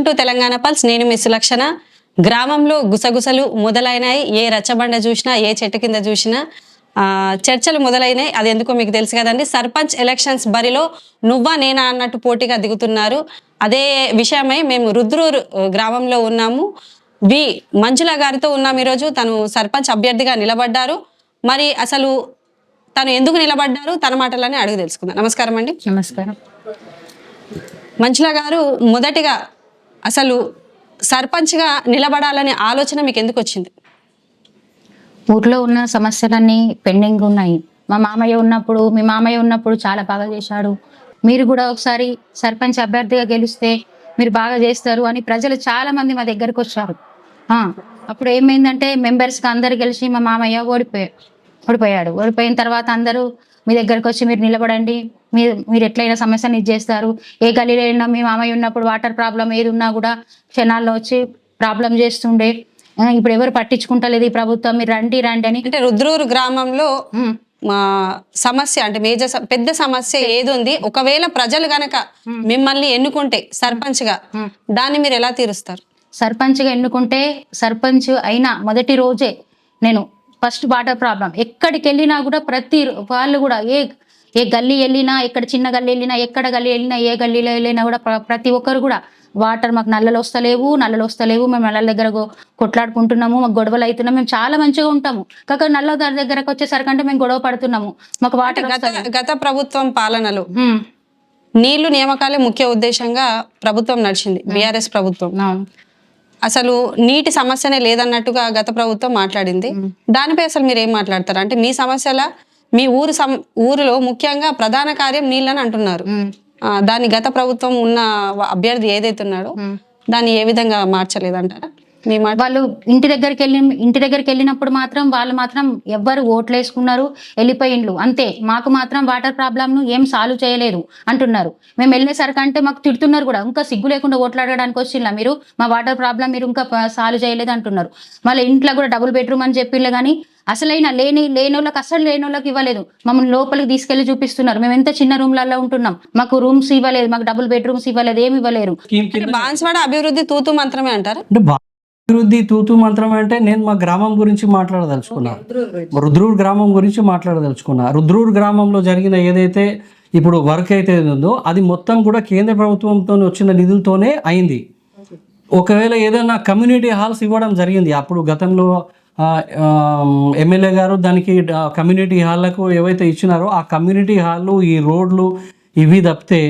Welcome to Telangana pulse. నేను మీ సులక్షణ. గ్రామంలో గుసగుసలు మొదలైనాయి. ఏ రచ్చబండ చూసినా ఏ చెట్టు కింద చూసినా చర్చలు మొదలైనాయి. అది ఎందుకో మీకు తెలుసు కదండి. సర్పంచ్ ఎలక్షన్స్ బరిలో నువ్వా నేనా అన్నట్టు పోటీగా దిగుతున్నారు. అదే విషయమై మేము రుద్రూరు గ్రామంలో ఉన్నాము. వి మంజుల గారితో ఉన్నాం ఈరోజు. తను సర్పంచ్ అభ్యర్థిగా నిలబడ్డారు. మరి అసలు తను ఎందుకు నిలబడ్డారు? తన మాటలని అడుగు తెలుసుకుందాం. నమస్కారం అండి. నమస్కారం. మంచుల గారు మొదటిగా అసలు సర్పంచ్గా నిలబడాలనే ఆలోచన మీకు ఎందుకు వచ్చింది ఊర్లో ఉన్న సమస్యలన్నీ పెండింగ్ ఉన్నాయి. మా మామయ్య ఉన్నప్పుడు మీ మామయ్య ఉన్నప్పుడు చాలా బాగా చేశాడు. మీరు కూడా ఒకసారి సర్పంచ్ అభ్యర్థిగా గెలిస్తే మీరు బాగా చేస్తారు అని ప్రజలు చాలా మంది మా దగ్గరకు వచ్చారు. అప్పుడు ఏమైందంటే మెంబర్స్కి అందరు గెలిచి మా మామయ్య ఓడిపోయాడు ఓడిపోయాడు. ఓడిపోయిన తర్వాత అందరూ మీ దగ్గరకు వచ్చి మీరు నిలబడండి. మీరు మీరు ఎట్లయినా సమస్యని ఇది చేస్తారు. ఏ గలీలో వెళ్ళినా మీ మామయ్య ఉన్నప్పుడు వాటర్ ప్రాబ్లం ఏది ఉన్నా కూడా క్షణాల్లో వచ్చి ప్రాబ్లం చేస్తుండే. ఇప్పుడు ఎవరు పట్టించుకుంటలేదు ఈ ప్రభుత్వం. మీరు రండి రండి అని అంటే రుద్రూరు గ్రామంలో సమస్య అంటే మేజర్ పెద్ద సమస్య ఏది ఉంది? ఒకవేళ ప్రజలు గనక మిమ్మల్ని ఎన్నుకుంటే సర్పంచ్గా. దాన్ని మీరు ఎలా తీరుస్తారు? సర్పంచ్గా ఎన్నుకుంటే సర్పంచ్ అయినా మొదటి రోజే నేను ఫస్ట్ వాటర్ ప్రాబ్లం ఎక్కడికి వెళ్ళినా కూడా ప్రతి వాళ్ళు కూడా ఏ ఏ గల్లీ వెళ్ళినా ఎక్కడ చిన్న గల్లీ వెళ్ళినా ఎక్కడ గల్లీ వెళ్ళినా ఏ గల్లీలో వెళ్ళినా కూడా ప్ర- ప్రతి ఒక్కరు కూడా వాటర్ మాకు నల్లలు వస్తలేవు నల్లలు వస్తలేవు. మేము నల్లల దగ్గర కొట్లాడుకుంటున్నాము మాకు గొడవలు అవుతున్నాము. మేము చాలా మంచిగా ఉంటాము. కాకపోతే నల్ల దగ్గరకు వచ్చేసరికి అంటే మేము గొడవ పడుతున్నాము. మాకు వాటర్ గత గత ప్రభుత్వం పాలనలో నీళ్ళు నియామకాలే ముఖ్య ఉద్దేశంగా ప్రభుత్వం నడిచింది. బీఆర్ఎస్ ప్రభుత్వం. అసలు నీటి సమస్యనే లేదన్నట్టుగా గత ప్రభుత్వం మాట్లాడింది. దానిపై అసలు మీరు ఏం మాట్లాడతారు? అంటే మీ సమస్యల మీ ఊరు సమ ఊరిలో ముఖ్యంగా ప్రధాన కార్యం నీళ్ళని అంటున్నారు. దాన్ని గత ప్రభుత్వం ఉన్న అభ్యర్థి ఏదైతే ఉన్నాడో. దాన్ని ఏ విధంగా మార్చలేదంటారా? వాళ్ళు ఇంటి దగ్గరికి వెళ్ళి ఇంటి దగ్గరికి వెళ్ళినప్పుడు మాత్రం వాళ్ళు మాత్రం ఎవ్వరు ఓట్లు వేసుకున్నారు వెళ్ళిపోయిండ్లు అంతే. మాకు మాత్రం వాటర్ ప్రాబ్లమ్ను ఏం సాల్వ్ చేయలేదు అంటున్నారు. మేము వెళ్ళేసరికి అంటే మాకు తిడుతున్నారు కూడా. ఇంకా సిగ్గు లేకుండా ఓట్లు అడగడానికి వచ్చిందా మీరు? మా వాటర్ ప్రాబ్లం మీరు ఇంకా సాల్వ్ చేయలేదు అంటున్నారు. మళ్ళీ ఇంట్లో కూడా డబుల్ బెడ్రూమ్ అని చెప్పిళ్ళు కానీ అసలైన లేని లేని వాళ్ళకి అసలు లేని వాళ్ళకి ఇవ్వలేదు. మమ్మల్ని లోపలికి తీసుకెళ్ళి చూపిస్తున్నారు. మేము ఎంత చిన్న రూమ్లలో ఉంటున్నాం? మాకు రూమ్స్ ఇవ్వలేదు మాకు డబుల్ బెడ్రూమ్స్ ఇవ్వలేదు ఏమి అంటే బాన్స్వాడ అభివృద్ధి తూతు మంత్రమే అంటారా? అభివృద్ధి తూతు మంత్రం అంటే నేను మా గ్రామం గురించి మాట్లాడదలుచుకున్నా. రుద్రూరు గ్రామం గురించి మాట్లాడదలుచుకున్నా. రుద్రూరు గ్రామంలో జరిగిన ఏదైతే ఇప్పుడు వర్క్ అయితే ఉందో అది మొత్తం కూడా కేంద్ర ప్రభుత్వంతో వచ్చిన నిధులతోనే అయింది. ఒకవేళ ఏదైనా కమ్యూనిటీ హాల్స్ ఇవ్వడం జరిగింది అప్పుడు గతంలో ఎమ్మెల్యే గారు దానికి కమ్యూనిటీ హాల్లకు ఏవైతే ఇచ్చినారో ఆ కమ్యూనిటీ హాళ్ళు ఈ రోడ్లు ఇవి తప్పితే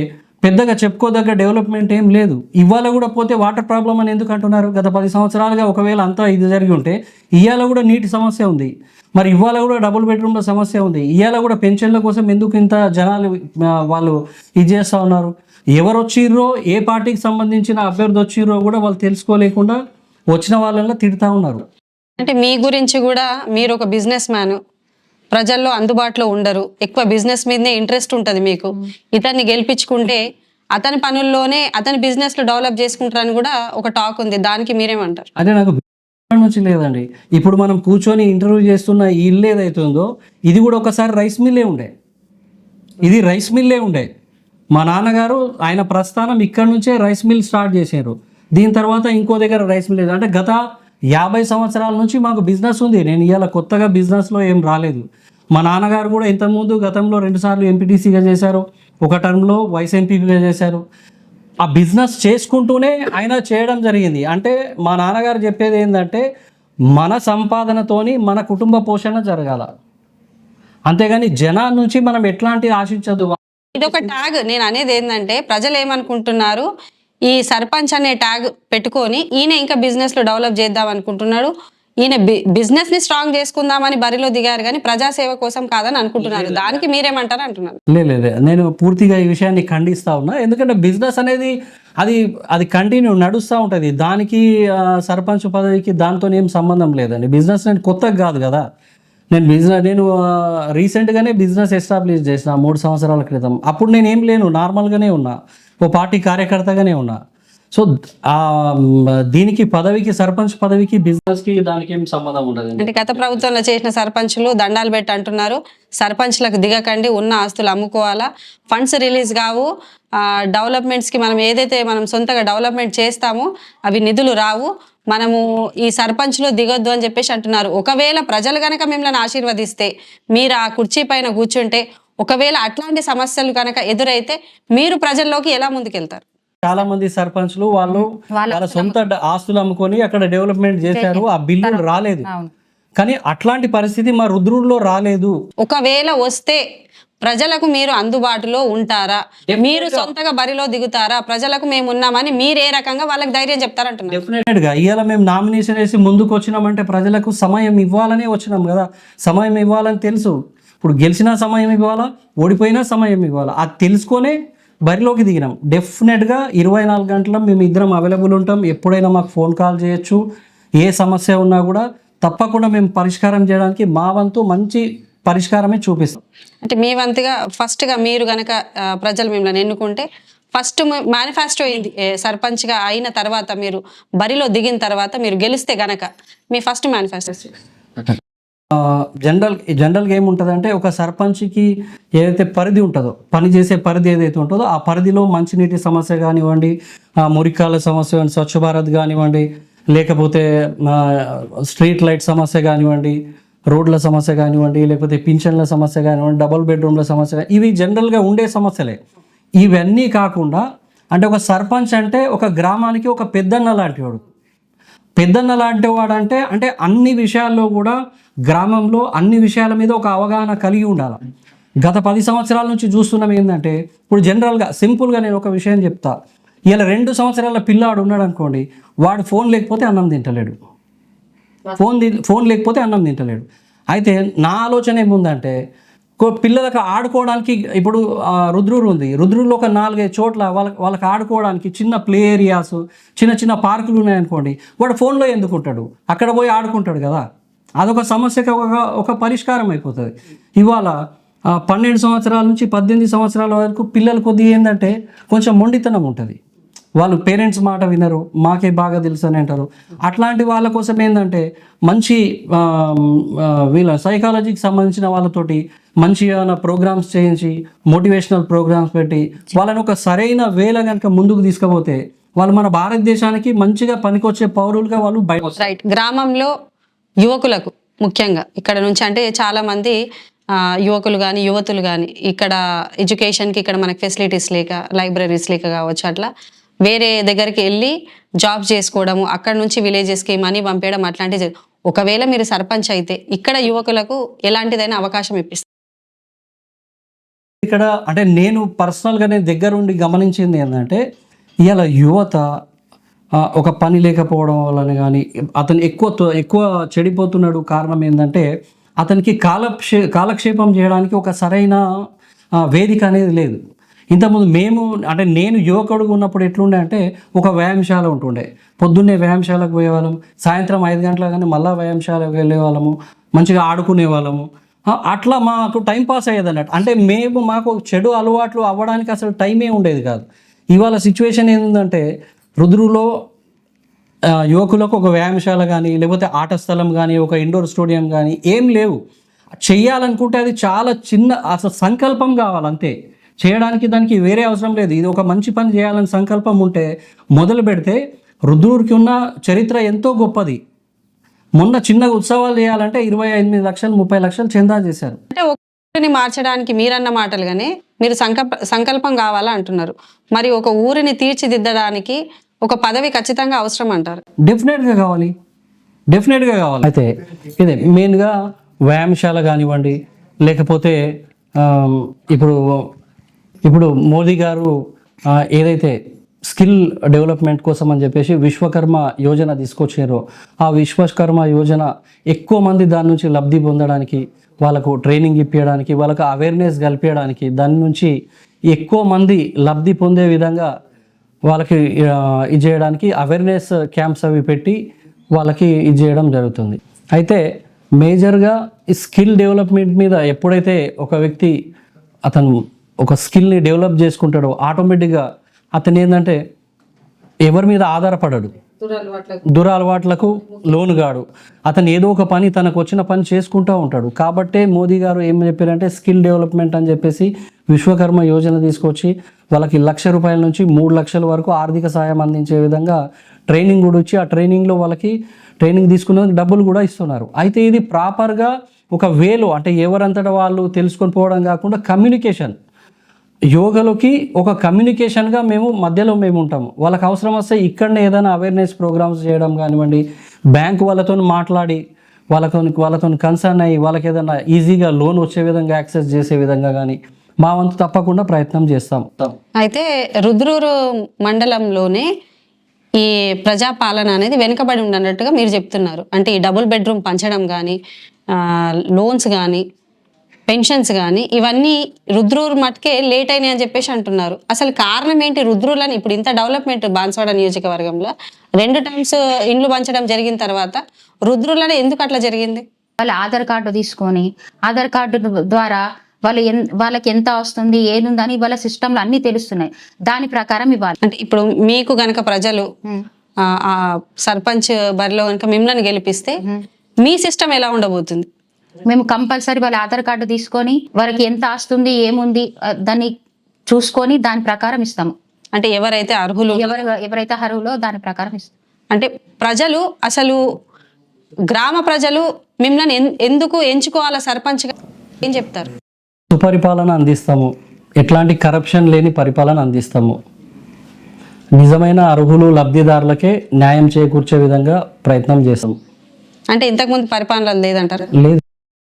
పెద్దగా చెప్పుకోదగ్గ డెవలప్మెంట్ ఏం లేదు. ఇవాళ కూడా పోతే వాటర్ ప్రాబ్లం అని ఎందుకు అంటున్నారు? గత పది సంవత్సరాలుగా ఒకవేళ అంతా ఇది జరిగి ఉంటే ఇవాళ కూడా నీటి సమస్య ఉంది. మరి ఇవాళ కూడా డబుల్ బెడ్రూమ్ల సమస్య ఉంది. ఇవాళ కూడా పెన్షన్ల కోసం ఎందుకు ఇంత జనాలు వాళ్ళు ఇది చేస్తూ ఉన్నారు? ఎవరు వచ్చిర్రో ఏ పార్టీకి సంబంధించిన అభ్యర్థి వచ్చిర్రో కూడా వాళ్ళు తెలుసుకోలేకుండా వచ్చిన వాళ్ళని తిడుతూ ఉన్నారు. అంటే మీ గురించి కూడా మీరు ఒక బిజినెస్ మ్యాన్ ప్రజల్లో అందుబాటులో ఉండరు. ఎక్కువ బిజినెస్ మీదనే ఇంట్రెస్ట్ ఉంటుంది మీకు. ఇతన్ని గెలిపించుకుంటే అతని పనుల్లోనే అతని బిజినెస్లో డెవలప్ చేసుకుంటారని కూడా ఒక టాక్ ఉంది. దానికి మీరేమంటారు? అదే నాకు నుంచి లేదండి. ఇప్పుడు మనం కూర్చొని ఇంటర్వ్యూ చేస్తున్న ఈ ఇల్లు ఏదైతే ఉందో ఇది కూడా ఒకసారి రైస్ మిల్లే ఉండే. ఇది రైస్ మిల్లే ఉండే. మా నాన్నగారు ఆయన ప్రస్థానం ఇక్కడ నుంచే రైస్ మిల్ స్టార్ట్ చేశారు. దీని తర్వాత ఇంకో దగ్గర రైస్ మిల్ అంటే గత యాభై సంవత్సరాల నుంచి మాకు బిజినెస్ ఉంది. నేను ఇవాళ కొత్తగా బిజినెస్లో ఏం రాలేదు. మా నాన్నగారు కూడా ఇంతకుముందు గతంలో రెండుసార్లు ఎంపీటీసీగా చేశారు. ఒక టర్మ్లో వైస్ ఎంపీపీగా చేశారు. ఆ బిజినెస్ చేసుకుంటూనే ఆయన చేయడం జరిగింది. అంటే మా నాన్నగారు చెప్పేది ఏంటంటే మన సంపాదనతోని మన కుటుంబ పోషణ జరగాల. అంతేగాని జనాల నుంచి మనం ఎట్లాంటి ఆశించదు. ఇది ఒక ట్యాగ్ నేను అనేది ఏంటంటే ప్రజలు ఏమనుకుంటున్నారు ఈ సర్పంచ్ అనే ట్యాగ్ పెట్టుకొని ఈయన ఇంకా బిజినెస్లో డెవలప్ చేద్దాం అనుకుంటున్నాడు. ఈయన బిజినెస్ని స్ట్రాంగ్ చేసుకుందామని బరిలో దిగారు కానీ ప్రజాసేవ కోసం కాదని అనుకుంటున్నారు. దానికి మీరేమంటారు అంటున్నారు? లేదు నేను పూర్తిగా ఈ విషయాన్ని ఖండిస్తా ఉన్నా. ఎందుకంటే బిజినెస్ అనేది అది అది కంటిన్యూ నడుస్తూ ఉంటుంది. దానికి సర్పంచ్ పదవికి దాంతో ఏం సంబంధం లేదండి. బిజినెస్ నేను కొత్తగా కాదు కదా. నేను బిజినెస్ నేను రీసెంట్గానే బిజినెస్ ఎస్టాబ్లిష్ చేసిన మూడు సంవత్సరాల క్రితం. అప్పుడు నేను ఏం లేను నార్మల్గానే ఉన్నా. ఓ పార్టీ కార్యకర్తగానే ఉన్నా. సో ఆ దీనికి పదవికి సర్పంచ్ పదవికి బిజినెస్కి దానికి ఏం సంబంధం ఉండదు. అంటే గత ప్రభుత్వంలో చేసిన సర్పంచ్లు దండాలు పెట్టి అంటున్నారు. సర్పంచ్లకు దిగకండి ఉన్న ఆస్తులు అమ్ముకోవాలా? ఫండ్స్ రిలీజ్ కావు. డెవలప్మెంట్స్కి మనం ఏదైతే మనం సొంతగా డెవలప్మెంట్ చేస్తామో అవి నిధులు రావు. మనము ఈ సర్పంచ్లో దిగొద్దు అని చెప్పేసి అంటున్నారు. ఒకవేళ ప్రజలు కనుక మిమ్మల్ని ఆశీర్వదిస్తే మీరు ఆ కుర్చీ పైన కూర్చుంటే ఒకవేళ అట్లాంటి సమస్యలు కనుక ఎదురైతే మీరు ప్రజల్లోకి ఎలా ముందుకెళ్తారు? చాలా మంది సర్పంచ్లు వాళ్ళు వాళ్ళ వాళ్ళ సొంత ఆస్తులు అమ్ముకొని అక్కడ డెవలప్మెంట్ చేశారు ఆ బిల్లులు రాలేదు. అవును. కానీ అట్లాంటి పరిస్థితి మా రుద్రుల్లో రాలేదు. ఒకవేళ వస్తే ప్రజలకు మీరు అందుబాటులో ఉంటారా? మీరు సొంతగా బరిలో దిగుతారా? ప్రజలకు మేము ఉన్నామని మీరు ఏ రకంగా వాళ్ళకి ధైర్యం చెప్తారంటున్నారు? డెఫినెట్గా. ఇవాళ మేము నామినేషన్ వేసి ముందుకు వచ్చినామంటే ప్రజలకు సమయం ఇవ్వాలనే వచ్చినాం కదా. సమయం ఇవ్వాలని తెలుసు. ఇప్పుడు గెలిచినా సమయం ఇవ్వాలా? ఓడిపోయినా సమయం ఇవ్వాలా? అది తెలుసుకొనే బరిలోకి దిగినాం. డెఫినెట్గా ఇరవై నాలుగు గంటల మేము ఇద్దరం అవైలబుల్ ఉంటాం. ఎప్పుడైనా మాకు ఫోన్ కాల్ చేయొచ్చు. ఏ సమస్య ఉన్నా కూడా తప్పకుండా మేము పరిష్కారం చేయడానికి మా వంతు మంచి పరిష్కారమే చూపిస్తాం. అంటే మీ వంతుగా ఫస్ట్గా మీరు కనుక ప్రజలు మిమ్మల్ని ఎన్నుకుంటే ఫస్ట్ మేనిఫెస్టో ఏంది సర్పంచ్గా అయిన తర్వాత మీరు బరిలో దిగిన తర్వాత మీరు గెలిస్తే గనక మీ ఫస్ట్ మేనిఫెస్టో జనరల్ జనరల్గా ఏముంటుందంటే ఒక సర్పంచ్కి ఏదైతే పరిధి ఉంటుందో పని చేసే పరిధి ఏదైతే ఉంటుందో ఆ పరిధిలో మంచినీటి సమస్య కానివ్వండి మురికాల సమస్య కానివ్వండి, స్వచ్ఛ భారత్ కానివ్వండి లేకపోతే స్ట్రీట్ లైట్ సమస్య కానివ్వండి రోడ్ల సమస్య కానివ్వండి లేకపోతే పింఛన్ల సమస్య కానివ్వండి డబుల్ బెడ్రూమ్ల సమస్య ఇవి జనరల్గా ఉండే సమస్యలే. ఇవన్నీ కాకుండా అంటే ఒక సర్పంచ్ అంటే ఒక గ్రామానికి ఒక పెద్దన్న లాంటి వాడు పెద్దన్న లాంటి వాడంటే అంటే అన్ని విషయాల్లో కూడా గ్రామంలో అన్ని విషయాల మీద ఒక అవగాహన కలిగి ఉండాలి? గత పది సంవత్సరాల నుంచి చూస్తున్నాం ఏంటంటే ఇప్పుడు జనరల్గా సింపుల్గా నేను ఒక విషయం చెప్తా. ఇలా రెండు సంవత్సరాల పిల్లాడు ఉన్నాడు అనుకోండి వాడు ఫోన్ లేకపోతే అన్నం తింటలేడు. ఫోన్ ఫోన్ లేకపోతే అన్నం తింటలేడు. అయితే నా ఆలోచన ఏముందంటే పిల్లలకు ఆడుకోవడానికి ఇప్పుడు రుద్రుడు ఉంది. రుద్రూరులో ఒక నాలుగైదు చోట్ల వాళ్ళకి వాళ్ళకి ఆడుకోవడానికి చిన్న ప్లే ఏరియాస్ చిన్న చిన్న పార్కులు ఉన్నాయనుకోండి వాడు ఫోన్లో ఎందుకుంటాడు? అక్కడ పోయి ఆడుకుంటాడు కదా. అదొక సమస్యకి ఒక ఒక పరిష్కారం అయిపోతుంది. ఇవాళ పన్నెండు సంవత్సరాల నుంచి పద్దెనిమిది సంవత్సరాల వరకు పిల్లలు కొద్దిగా ఏంటంటే కొంచెం మొండితనం ఉంటుంది. వాళ్ళు పేరెంట్స్ మాట వినరు మాకే బాగా తెలుసు అని అంటారు. అట్లాంటి వాళ్ళ కోసం ఏంటంటే మంచి వీళ్ళ సైకాలజీకి సంబంధించిన వాళ్ళతోటి మంచి ఏమైనా ప్రోగ్రామ్స్ చేయించి మోటివేషనల్ ప్రోగ్రామ్స్ పెట్టి వాళ్ళని ఒక సరైన వేల కనుక ముందుకు తీసుకపోతే వాళ్ళు మన భారతదేశానికి మంచిగా పనికొచ్చే పౌరులుగా వాళ్ళు బయట గ్రామంలో యువకులకు ముఖ్యంగా. ఇక్కడ నుంచి అంటే చాలామంది యువకులు కానీ యువతులు కానీ ఇక్కడ ఎడ్యుకేషన్కి ఇక్కడ మనకి ఫెసిలిటీస్ లేక లైబ్రరీస్ లేక కావచ్చు అట్లా వేరే దగ్గరికి వెళ్ళి జాబ్ చేసుకోవడము అక్కడ నుంచి విలేజెస్కి మనీ పంపించడం అట్లాంటివి ఒకవేళ మీరు సర్పంచ్ అయితే ఇక్కడ యువకులకు ఎలాంటిదైనా అవకాశం ఇప్పిస్తారు ఇక్కడ అంటే నేను పర్సనల్గా నేను దగ్గరుండి గమనించింది ఏంటంటే ఇవాళ యువత ఒక పని లేకపోవడం వలన కానీ అతను ఎక్కువ ఎక్కువ చెడిపోతున్నాడు కారణం ఏంటంటే అతనికి కాలక్షే కాలక్షేపం చేయడానికి ఒక సరైన వేదిక అనేది లేదు. ఇంతకుముందు మేము అంటే నేను యువకుడుగా ఉన్నప్పుడు ఎట్లుండే అంటే ఒక వ్యాయామశాల ఉంటుండే. పొద్దున్నే వ్యాయామశాలకు పోయేవాళ్ళం సాయంత్రం ఐదు గంటల కానీ మళ్ళీ వ్యాయామశాలకు వెళ్ళేవాళ్ళము మంచిగా ఆడుకునే వాళ్ళము అట్లా మాకు టైం పాస్ అయ్యేది అన్నట్టు అంటే మేము మాకు చెడు అలవాట్లు అవ్వడానికి అసలు టైమే ఉండేది కాదు. ఇవాళ సిచ్యువేషన్ ఏంటంటే రుద్రులో యువకులకు ఒక వ్యాయామశాల కానీ లేకపోతే ఆట స్థలం కానీ ఒక ఇండోర్ స్టేడియం కానీ ఏం లేవు. చెయ్యాలనుకుంటే అది చాలా చిన్న అసలు సంకల్పం కావాలంతే చేయడానికి దానికి వేరే అవసరం లేదు. ఇది ఒక మంచి పని చేయాలని సంకల్పం ఉంటే మొదలు పెడితే రుద్రుడికి ఉన్న చరిత్ర ఎంతో గొప్పది. మొన్న చిన్న ఉత్సవాలు చేయాలంటే ఇరవై ఎనిమిది లక్షలు ముప్పై లక్షలు చందా చేశారు. ఊరిని మార్చడానికి మీరన్న మాటలుగానే మీరు సంకల్ప సంకల్పం కావాలా అంటున్నారు. మరి ఒక ఊరిని తీర్చిదిద్దడానికి ఒక పదవి ఖచ్చితంగా అవసరం అంటారు డెఫినెట్గా కావాలి. డెఫినెట్గా కావాలి. అయితే ఇదే మెయిన్గా వ్యాయామశాల కానివ్వండి లేకపోతే ఇప్పుడు ఇప్పుడు మోదీ గారు ఆ, ఏదైతే స్కిల్ డెవలప్మెంట్ కోసం అని చెప్పేసి విశ్వకర్మ యోజన తీసుకొచ్చారు. ఆ విశ్వకర్మ యోజన ఎక్కువ మంది దాని నుంచి లబ్ధి పొందడానికి వాళ్ళకు ట్రైనింగ్ ఇప్పించడానికి వాళ్ళకు అవేర్నెస్ కల్పించడానికి దాని నుంచి ఎక్కువ మంది లబ్ధి పొందే విధంగా వాళ్ళకి ఇది చేయడానికి అవేర్నెస్ క్యాంప్స్ అవి పెట్టి వాళ్ళకి ఇది చేయడం జరుగుతుంది. అయితే మేజర్గా ఈ స్కిల్ డెవలప్మెంట్ మీద ఎప్పుడైతే ఒక వ్యక్తి అతను ఒక స్కిల్ని డెవలప్ చేసుకుంటాడో ఆటోమేటిక్గా అతను ఏంటంటే ఎవరి మీద ఆధారపడడు. దురలవాట్లకు లోనుగాడు. అతను ఏదో ఒక పని తనకు వచ్చిన పని చేసుకుంటూ ఉంటాడు. కాబట్టే మోదీ గారు ఏం చెప్పారంటే స్కిల్ డెవలప్మెంట్ అని చెప్పేసి విశ్వకర్మ యోజన తీసుకొచ్చి వాళ్ళకి లక్ష రూపాయల నుంచి మూడు లక్షల వరకు ఆర్థిక సాయం అందించే విధంగా ట్రైనింగ్ కూడా ఇచ్చి ఆ ట్రైనింగ్లో వాళ్ళకి ట్రైనింగ్ తీసుకున్న డబ్బులు కూడా ఇస్తున్నారు. అయితే ఇది ప్రాపర్గా ఒక వేలో అంటే ఎవరంతటా వాళ్ళు తెలుసుకొని పోవడం కాకుండా కమ్యూనికేషన్. యోగలోకి ఒక కమ్యూనికేషన్గా మేము మధ్యలో మేము ఉంటాము. వాళ్ళకి అవసరం వస్తే ఇక్కడనే ఏదైనా అవేర్నెస్ ప్రోగ్రామ్స్ చేయడం కానివ్వండి బ్యాంక్ వాళ్ళతో మాట్లాడి వాళ్ళతో వాళ్ళతో కన్సర్న్ అయ్యి వాళ్ళకి ఏదైనా ఈజీగా లోన్ వచ్చే విధంగా యాక్సెస్ చేసే విధంగా కానీ మా వంతు తప్పకుండా ప్రయత్నం చేస్తాం. అయితే రుద్రూరు మండలంలోనే ఈ ప్రజాపాలన అనేది వెనుకబడి ఉండనట్టుగా మీరు చెప్తున్నారు. అంటే ఈ డబుల్ బెడ్రూమ్ పంచడం కానీ లోన్స్ కానీ పెన్షన్స్ కానీ ఇవన్నీ రుద్రూరు మటుకే లేట్ అయినాయి అని చెప్పేసి అంటున్నారు. అసలు కారణం ఏంటి రుద్రూరులని ఇప్పుడు ఇంత డెవలప్మెంట్ బాన్స్వాడ నియోజకవర్గంలో రెండు టైమ్స్ ఇండ్లు పంచడం జరిగిన తర్వాత రుద్రూరులోనే ఎందుకు అట్లా జరిగింది? వాళ్ళ ఆధార్ కార్డు తీసుకొని ఆధార్ కార్డు ద్వారా వాళ్ళు ఎన్ వాళ్ళకి ఎంత వస్తుంది ఏదుందని వాళ్ళ సిస్టంలో అన్ని తెలుస్తున్నాయి. దాని ప్రకారం ఇవ్వాలి. అంటే ఇప్పుడు మీకు గనక ప్రజలు సర్పంచ్ బరిలో కనుక మిమ్మల్ని గెలిపిస్తే మీ సిస్టమ్ ఎలా ఉండబోతుంది? మేము కంపల్సరీ వాళ్ళ ఆధార్ కార్డు తీసుకొని వాళ్ళకి ఎంత వస్తుంది ఏముంది దాన్ని చూసుకొని దాని ప్రకారం ఇస్తాము. అంటే ఎవరైతే అర్హులు ఎవరు ఎవరైతే అర్హులో దాని ప్రకారం ఇస్తాం. అంటే ప్రజలు అసలు గ్రామ ప్రజలు మిమ్మల్ని ఎందుకు ఎంచుకోవాలా సర్పంచ్గా ఏం చెప్తారు? సుపరిపాలన అందిస్తాము. ఎట్లాంటి కరప్షన్ లేని పరిపాలన అందిస్తాము. నిజమైన అర్హులు లబ్ధిదారులకే న్యాయం చేకూర్చే విధంగా ప్రయత్నం చేస్తాం అంటే ఇంతకుముందు పరిపాలన లేదంటారు? లేదు.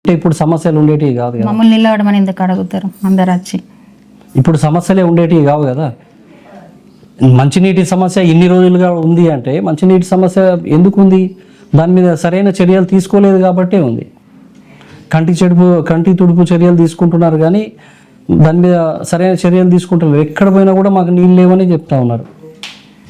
అంటే ఇప్పుడు సమస్యలు ఉండేటివి కాదు కదా. మమ్మల్ని నిలవడమని ఎందుకు అడుగుతారు అందరు వచ్చి ఇప్పుడు సమస్యలే ఉండేటివి కావు కదా. మంచినీటి సమస్య ఇన్ని రోజులుగా ఉంది అంటే మంచినీటి సమస్య ఎందుకు ఉంది? దాని మీద సరైన చర్యలు తీసుకోలేదు కాబట్టే ఉంది. కంటి చెడుపు కంటి తుడుపు చర్యలు తీసుకుంటున్నారు కానీ దాని మీద సరైన చర్యలు తీసుకుంటున్నారు. ఎక్కడ పోయినా కూడా మాకు నీళ్ళు లేవని చెప్తా ఉన్నారు.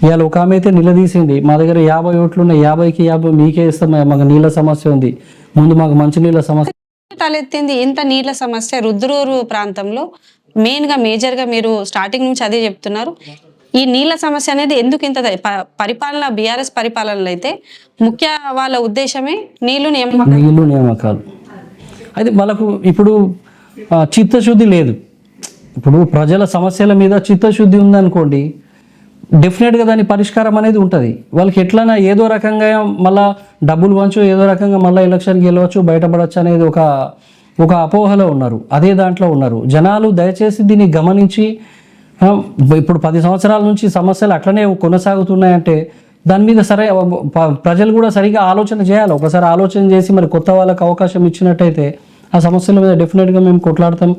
ఇవాళ ఒక ఆమె అయితే నిలదీసింది మా దగ్గర యాభై ఓట్లు ఉన్నాయి యాభైకి యాభై మీకే ఇస్తాం మాకు నీళ్ళ సమస్య ఉంది. ముందు మాకు మంచినీళ్ళ సమస్య తలెత్తింది. ఇంత నీళ్ళ సమస్య రుద్రూరు ప్రాంతంలో. మెయిన్గా మేజర్గా మేజర్గా మీరు స్టార్టింగ్ నుంచి అదే చెప్తున్నారు. ఈ నీళ్ళ సమస్య అనేది ఎందుకు ఇంత ప- పరిపాలన బీఆర్ఎస్ పరిపాలనలో అయితే ముఖ్య వాళ్ళ ఉద్దేశమే నీళ్ళు నియామకాలు? నీళ్ళు నియామకాలు. అయితే వాళ్ళకు ఇప్పుడు చిత్తశుద్ధి లేదు. ఇప్పుడు ప్రజల సమస్యల మీద చిత్తశుద్ధి ఉందనుకోండి డెఫినెట్గా దాని పరిష్కారం అనేది ఉంటుంది. వాళ్ళకి ఎట్లైనా ఏదో రకంగా మళ్ళా డబ్బులు పంచు ఏదో రకంగా మళ్ళీ ఎలక్షన్కి వెళ్ళవచ్చు బయటపడవచ్చు అనేది ఒక ఒక అపోహలో ఉన్నారు. అదే దాంట్లో ఉన్నారు. జనాలు దయచేసి దీన్ని గమనించి ఇప్పుడు పది సంవత్సరాల నుంచి సమస్యలు అట్లనే కొనసాగుతున్నాయంటే దాని మీద సరే ప్రజలు కూడా సరిగా ఆలోచన చేయాలి. ఒకసారి ఆలోచన చేసి మరి కొత్త వాళ్ళకి అవకాశం ఇచ్చినట్టయితే ఆ సమస్యల మీద డెఫినెట్గా మేము కొట్లాడతాం.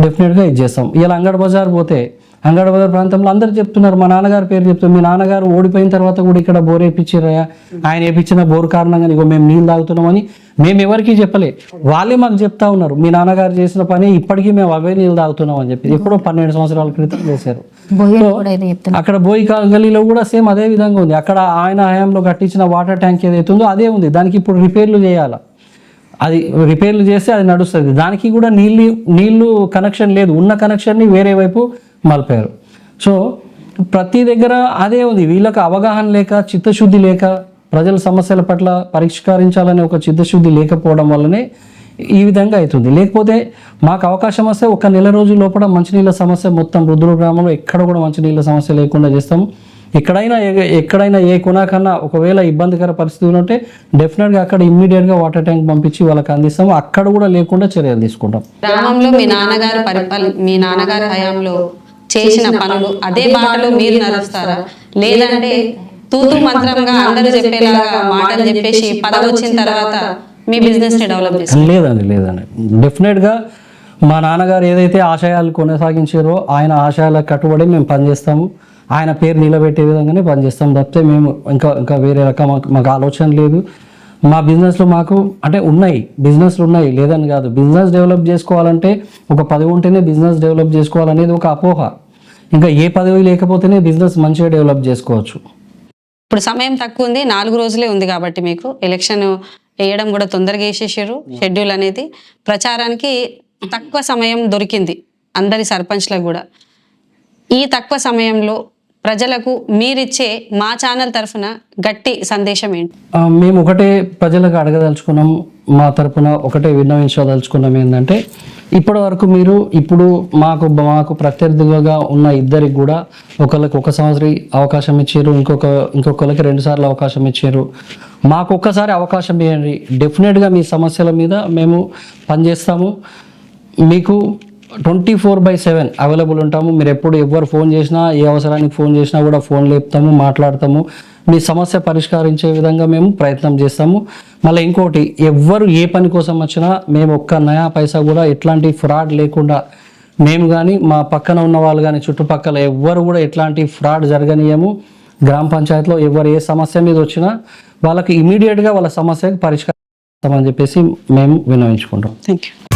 డెఫినెట్గా ఇది చేస్తాం. ఇలా అంగడ బజార్ పోతే అంగడి బజార్ ప్రాంతంలో అందరు చెప్తున్నారు. మా నాన్నగారి పేరు చెప్తారు మీ నాన్నగారు ఓడిపోయిన తర్వాత కూడా ఇక్కడ బోర్ వేయించారయా ఆయన వేయించిన బోర్ కారణంగా ఇగో మేము నీళ్ళు తాగుతున్నామని మేము ఎవరికీ చెప్పలే. వాళ్ళే మాకు చెప్తా ఉన్నారు. మీ నాన్నగారు చేసిన పని ఇప్పటికీ మేము అవే నీళ్ళు తాగుతున్నాం అని చెప్పి. ఎప్పుడో పన్నెండు సంవత్సరాల క్రితం చేశారు. అక్కడ బోయి గలీలో కూడా సేమ్ అదే విధంగా ఉంది. అక్కడ ఆయన హయాంలో కట్టించిన వాటర్ ట్యాంక్ ఏదైతే ఉందో అదే ఉంది. దానికి ఇప్పుడు రిపేర్లు చేయాలి. అది రిపేర్లు చేస్తే అది నడుస్తుంది. దానికి కూడా నీళ్ళు నీళ్ళు కనెక్షన్ లేదు. ఉన్న కనెక్షన్ని వేరే వైపు మలిపారు. సో ప్రతి దగ్గర అదే ఉంది. వీళ్ళకి అవగాహన లేక చిత్తశుద్ధి లేక ప్రజల సమస్యల పట్ల పరిష్కరించాలనే ఒక చిత్తశుద్ధి లేకపోవడం వల్లనే ఈ విధంగా అవుతుంది. లేకపోతే మాకు అవకాశం వస్తే ఒక నెల రోజు లోపల మంచినీళ్ళ సమస్య మొత్తం రుద్రు గ్రామంలో ఎక్కడ కూడా మంచినీళ్ళ సమస్య లేకుండా చేస్తాం. ఎక్కడైనా ఎక్కడైనా ఏ కొనాకన్నా ఒకవేళ ఇబ్బందికర పరిస్థితులు ఉంటే డెఫినెట్గా అక్కడ ఇమ్మీడియట్గా వాటర్ ట్యాంక్ పంపించి వాళ్ళకి అందిస్తాము అక్కడ కూడా లేకుండా చర్యలు తీసుకుంటాం. గ్రామంలో మీ నాన్నగారు పరిపాలన మీ నాన్నగారి హయాంలో చేసిన పనులు. అదే బాటలో మీరు నడుస్తారా? లేదంటే తూతు మంత్రంగా అందరూ చెప్పేలాగా మాటలు చెప్పేసి పదవి వచ్చిన తర్వాత మీ బిజినెస్ని డెవలప్ చేస్తారు. లేదండి లేదండి. డెఫినెట్గా మా నాన్నగారు ఏదైతే ఆశయాలు కొనసాగించారో ఆయన ఆశయాలకు కట్టుబడి మేము పనిచేస్తాము. ఆయన పేరు నిలబెట్టే విధంగానే పనిచేస్తాం. తప్పితే మేము ఇంకా ఇంకా వేరే రకం మాకు ఆలోచన లేదు. మా బిజినెస్లో మాకు అంటే ఉన్నాయి బిజినెస్లు ఉన్నాయి లేదని కాదు. బిజినెస్ డెవలప్ చేసుకోవాలంటే ఒక పదవి ఉంటేనే బిజినెస్ డెవలప్ చేసుకోవాలనేది ఒక అపోహ. ఇంకా ఏ పదవి లేకపోతేనే బిజినెస్ మంచిగా డెవలప్ చేసుకోవచ్చు. ఇప్పుడు సమయం తక్కువ ఉంది నాలుగు రోజులే ఉంది కాబట్టి మీకు. ఎలక్షన్ వేయడం కూడా తొందరగా వేసేసారు షెడ్యూల్ అనేది. ప్రచారానికి తక్కువ సమయం దొరికింది అందరి సర్పంచ్లకు కూడా. ఈ తక్కువ సమయంలో ప్రజలకు మీరిచ్చే మా ఛానల్ తరఫున గట్టి సందేశం ఏంటి? మేము ఒకటే ప్రజలకు అడగదలుచుకున్నాం. మా తరపున ఒకటే విన్నవించదలుచుకున్నాం ఏంటంటే ఇప్పటి వరకు మీరు ఇప్పుడు మాకు మాకు ప్రత్యర్థిగా ఉన్న ఇద్దరికి కూడా ఒకళ్ళకి ఒక సంవత్సరం అవకాశం ఇచ్చారు ఇంకొక ఇంకొకళ్ళకి రెండు సార్లు అవకాశం ఇచ్చారు. మాకు ఒక్కసారి అవకాశం ఇవ్వండి. డెఫినెట్గా మీ సమస్యల మీద మేము పనిచేస్తాము. మీకు twenty four by seven available ఉంటాము. మీరు ఎప్పుడు ఎవరు ఫోన్ చేసినా ఏ అవసరానికి ఫోన్ చేసినా కూడా ఫోన్ లేపుతాము మాట్లాడతాము. మీ సమస్య పరిష్కరించే విధంగా మేము ప్రయత్నం చేస్తాము. మళ్ళీ ఇంకోటి ఎవ్వరు ఏ పని కోసం వచ్చినా మేము ఒక్క నయా పైసా కూడా ఎట్లాంటి ఫ్రాడ్ లేకుండా మేము కానీ మా పక్కన ఉన్న వాళ్ళు కానీ చుట్టుపక్కల ఎవ్వరు కూడా ఎట్లాంటి ఫ్రాడ్ జరగనీయము. గ్రామ పంచాయతీలో ఎవరు ఏ సమస్య మీద వచ్చినా వాళ్ళకి ఇమీడియట్గా వాళ్ళ సమస్యకు పరిష్కారం చెప్పేసి మేము వినియోగించుకుంటాం థ్యాంక్ యూ